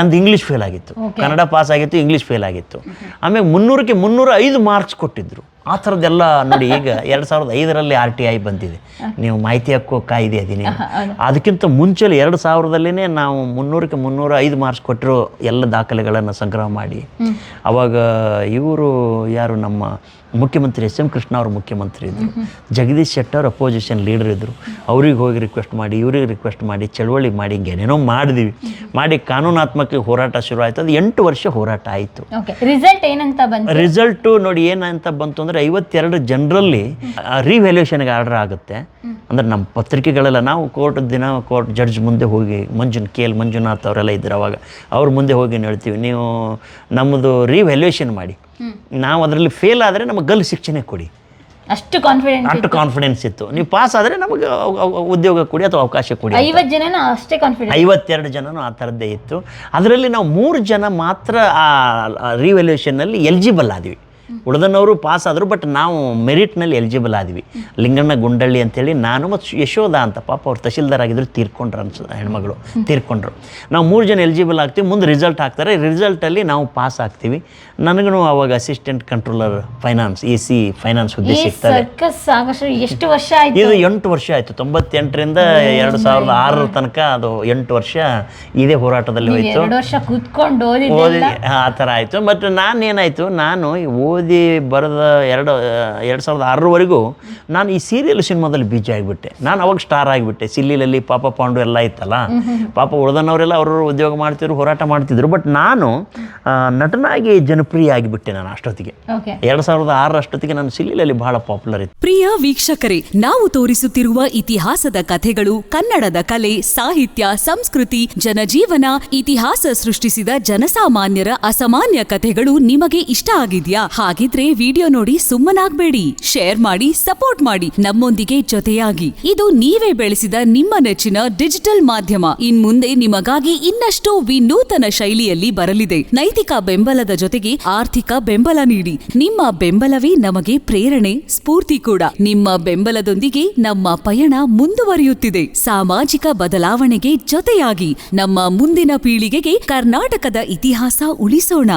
ನಂದು ಇಂಗ್ಲೀಷ್ ಫೇಲ್ ಆಗಿತ್ತು. ಕನ್ನಡ ಪಾಸ್ ಆಗಿತ್ತು ಇಂಗ್ಲೀಷ್ ಫೇಲ್ ಆಗಿತ್ತು. ಆಮೇಲೆ ಮುನ್ನೂರಕ್ಕೆ ಮುನ್ನೂರ ಐದು ಮಾರ್ಕ್ಸ್ ಕೊಟ್ಟಿದ್ರು. ಆ ಥರದ್ದೆಲ್ಲ ನೋಡಿ ಈಗ ಎರಡು ಸಾವಿರದ ಐದರಲ್ಲಿ ಆರ್ ಟಿ ಐ ಬಂದಿದೆ. ನೀವು ಮಾಹಿತಿ ಹಕ್ಕು ಕಾಯ್ದೆ ಅದೀನಿ ಅದಕ್ಕಿಂತ ಮುಂಚೆಲಿ ಎರಡು ಸಾವಿರದಲ್ಲೇ ನಾವು ಮುನ್ನೂರಕ್ಕೆ ಮುನ್ನೂರ ಐದು ಮಾರ್ಕ್ಸ್ ಕೊಟ್ಟಿರೋ ಎಲ್ಲ ದಾಖಲೆಗಳನ್ನು ಸಂಗ್ರಹ ಮಾಡಿ. ಅವಾಗ ಇವರು ಯಾರು ನಮ್ಮ ಮುಖ್ಯಮಂತ್ರಿ ಎಸ್ ಎಂ ಕೃಷ್ಣ ಅವರು ಮುಖ್ಯಮಂತ್ರಿ ಇದ್ದರು ಜಗದೀಶ್ ಶೆಟ್ಟರ್ ಅಪೋಸಿಷನ್ ಲೀಡರ್ ಇದ್ದರು ಅವ್ರಿಗೆ ಹೋಗಿ ರಿಕ್ವೆಸ್ಟ್ ಮಾಡಿ ಇವ್ರಿಗೆ ರಿಕ್ವೆಸ್ಟ್ ಮಾಡಿ ಚಳವಳಿ ಮಾಡಿ ಹಿಂಗೆ ಏನೇನೋ ಮಾಡಿದ್ವಿ. ಮಾಡಿ ಕಾನೂನಾತ್ಮಕ ಹೋರಾಟ ಶುರು ಆಯಿತು. ಅದು ಎಂಟು ವರ್ಷ ಹೋರಾಟ ಆಯಿತು. ರಿಸಲ್ಟ್ ಏನಂತ ಬಂತು? ರಿಸಲ್ಟು ನೋಡಿ ಏನಂತ ಬಂತು ಅಂದರೆ ಐವತ್ತೆರಡು ಜನರಲ್ಲಿ ರಿವ್ಯಾಲ್ಯೂಷನ್ಗೆ ಆರ್ಡರ್ ಆಗುತ್ತೆ. ಅಂದ್ರೆ ನಮ್ಮ ಪತ್ರಿಕೆಗಳೆಲ್ಲ ನಾವು ಕೋರ್ಟ್ ದಿನ ಕೋರ್ಟ್ ಜಡ್ಜ್ ಮುಂದೆ ಹೋಗಿ ಮಂಜುನ್ ಕೆ ಎಲ್ ಮಂಜುನಾಥ್ ಅವರೆಲ್ಲ ಇದ್ದರು ಅವಾಗ. ಅವ್ರ ಮುಂದೆ ಹೋಗಿ ಹೇಳ್ತೀವಿ ನೀವು ನಮ್ಮದು ರಿವ್ಯಾಲ್ಯೂಷನ್ ಮಾಡಿ. ನಾವು ಅದರಲ್ಲಿ ಫೇಲ್ ಆದರೆ ನಮಗೆ ಗಲ್ ಶಿಕ್ಷಣ ಕೊಡಿ. ಅಷ್ಟು ಕಾನ್ಫಿಡೆನ್ಸ್ ಅಷ್ಟು ಕಾನ್ಫಿಡೆನ್ಸ್ ಇತ್ತು. ನೀವು ಪಾಸ್ ಆದರೆ ನಮಗೆ ಉದ್ಯೋಗ ಕೊಡಿ ಅಥವಾ ಅವಕಾಶ ಕೊಡಿ ಐವತ್ತು ಜನ ಅಷ್ಟೇ ಕಾನ್ಫಿಡೆನ್ಸ್ ಐವತ್ತೆರಡು ಜನನು ಆ ಥರದ್ದೇ ಇತ್ತು. ಅದರಲ್ಲಿ ನಾವು ಮೂರು ಜನ ಮಾತ್ರ ಆ ರಿವ್ಯಾಲ್ಯೂಷನ್ನಲ್ಲಿ ಎಲಿಜಿಬಲ್ ಆದ್ವಿ. ಉಳಿದನವರು ಪಾಸ್ ಆದರು ಬಟ್ ನಾವು ಮೆರಿಟ್ನಲ್ಲಿ ಎಲಿಜಿಬಲ್ ಆದ್ವಿ. ಲಿಂಗಣ್ಣ ಗುಂಡಳ್ಳಿ ಅಂತೇಳಿ ನಾನು ಮತ್ತು ಯಶೋಧ ಅಂತ ಪಾಪ ಅವ್ರು ತಹಶೀಲ್ದಾರ್ ಆಗಿದ್ರು ತೀರ್ಕೊಂಡ್ರು ಅನ್ಸ ಹೆಣ್ಮಗಳು ತೀರ್ಕೊಂಡ್ರು. ನಾವು ಮೂರು ಜನ ಎಲಿಜಿಬಲ್ ಆಗ್ತೀವಿ ಮುಂದೆ ರಿಸಲ್ಟ್ ಹಾಕ್ತಾರೆ. ರಿಸಲ್ಟಲ್ಲಿ ನಾವು ಪಾಸ್ ಆಗ್ತೀವಿ. ನನಗೂ ಅವಾಗ assistant controller finance A C finance ಹುದ್ದೆ ಸಿಗ್ತಾರೆ ಎಷ್ಟು ವರ್ಷ ಆಯ್ತು? ಇದು ಎಂಟು ವರ್ಷ ಆಯಿತು. ತೊಂಬತ್ತೆಂಟರಿಂದ ಎರಡು ಸಾವಿರದ ಆರರ ತನಕ ಅದು ಎಂಟು ವರ್ಷ ಇದೇ ಹೋರಾಟದಲ್ಲಿ ಹೋಯಿತು. ಎರಡು ವರ್ಷ ಕೂತ್ಕೊಂಡು ಓದಿ ಆ ಥರ ಆಯಿತು. ಬಟ್ ನಾನು ಏನಾಯಿತು ನಾನು ಈ ಓದಿ ಬರೆದ ಎರಡು ಎರಡು ಸಾವಿರದ ಆರರವರೆಗೂ ನಾನು ಈ ಸೀರಿಯಲ್ ಸಿನಿಮಾದಲ್ಲಿ ಬೀಜ ಆಗಿಬಿಟ್ಟೆ. ನಾನು ಅವಾಗ ಸ್ಟಾರ್ ಆಗಿಬಿಟ್ಟೆ. ಸಿಲ್ಲಿಲಲ್ಲಿ ಪಾಪ ಪಾಂಡು ಎಲ್ಲ ಇತ್ತಲ್ಲ? ಪಾಪ ಉಳ್ದನವರೆಲ್ಲ ಅವರು ಉದ್ಯೋಗ ಮಾಡ್ತಿದ್ರು ಹೋರಾಟ ಮಾಡ್ತಿದ್ರು. ಬಟ್ ನಾನು ನಟನಾಗಿ ಜನಪ್ರಿಯ ಆಗಿಬಿಟ್ಟೆ ನಾನು ಅಷ್ಟೊತ್ತಿಗೆ. ಎರಡು ಸಾವಿರದ ಆರರಷ್ಟೊತ್ತಿಗೆ ನಾನು ಸಿಲ್ಲಿಲಲ್ಲಿ ಬಹಳ ಪಾಪ್ಯುಲರ್ ಇತ್ತು. ಪ್ರಿಯ ವೀಕ್ಷಕರೇ ನಾವು ತೋರಿಸುತ್ತಿರುವ ಇತಿಹಾಸದ ಕಥೆಗಳು ಕನ್ನಡದ ಕಲೆ ಸಾಹಿತ್ಯ ಸಂಸ್ಕೃತಿ ಜನಜೀವನ ಇತಿಹಾಸ ಸೃಷ್ಟಿಸಿದ ಜನಸಾಮಾನ್ಯರ ಅಸಾಮಾನ್ಯ ಕಥೆಗಳು ನಿಮಗೆ ಇಷ್ಟ ಆಗಿದ್ಯಾ? ಹಾಗಿದ್ರೆ ವಿಡಿಯೋ ನೋಡಿ ಸುಮ್ಮನಾಗ್ಬೇಡಿ. ಶೇರ್ ಮಾಡಿ, ಸಪೋರ್ಟ್ ಮಾಡಿ. ನಮ್ಮೊಂದಿಗೆ ಜೊತೆಯಾಗಿ. ಇದು ನೀವೇ ಬೆಳೆಸಿದ ನಿಮ್ಮ ನೆಚ್ಚಿನ ಡಿಜಿಟಲ್ ಮಾಧ್ಯಮ. ಇನ್ ಮುಂದೆ ನಿಮಗಾಗಿ ಇನ್ನಷ್ಟು ವಿನೂತನ ಶೈಲಿಯಲ್ಲಿ ಬರಲಿದೆ. ನೈತಿಕ ಬೆಂಬಲದ ಜೊತೆಗೆ ಆರ್ಥಿಕ ಬೆಂಬಲ ನೀಡಿ. ನಿಮ್ಮ ಬೆಂಬಲವೇ ನಮಗೆ ಪ್ರೇರಣೆ, ಸ್ಫೂರ್ತಿ ಕೂಡ. ನಿಮ್ಮ ಬೆಂಬಲದೊಂದಿಗೆ ನಮ್ಮ ಪಯಣ ಮುಂದುವರಿಯುತ್ತಿದೆ. ಸಾಮಾಜಿಕ ಬದಲಾವಣೆಗೆ ಜೊತೆಯಾಗಿ. ನಮ್ಮ ಮುಂದಿನ ಪೀಳಿಗೆಗೆ ಕರ್ನಾಟಕದ ಇತಿಹಾಸ ಉಳಿಸೋಣ.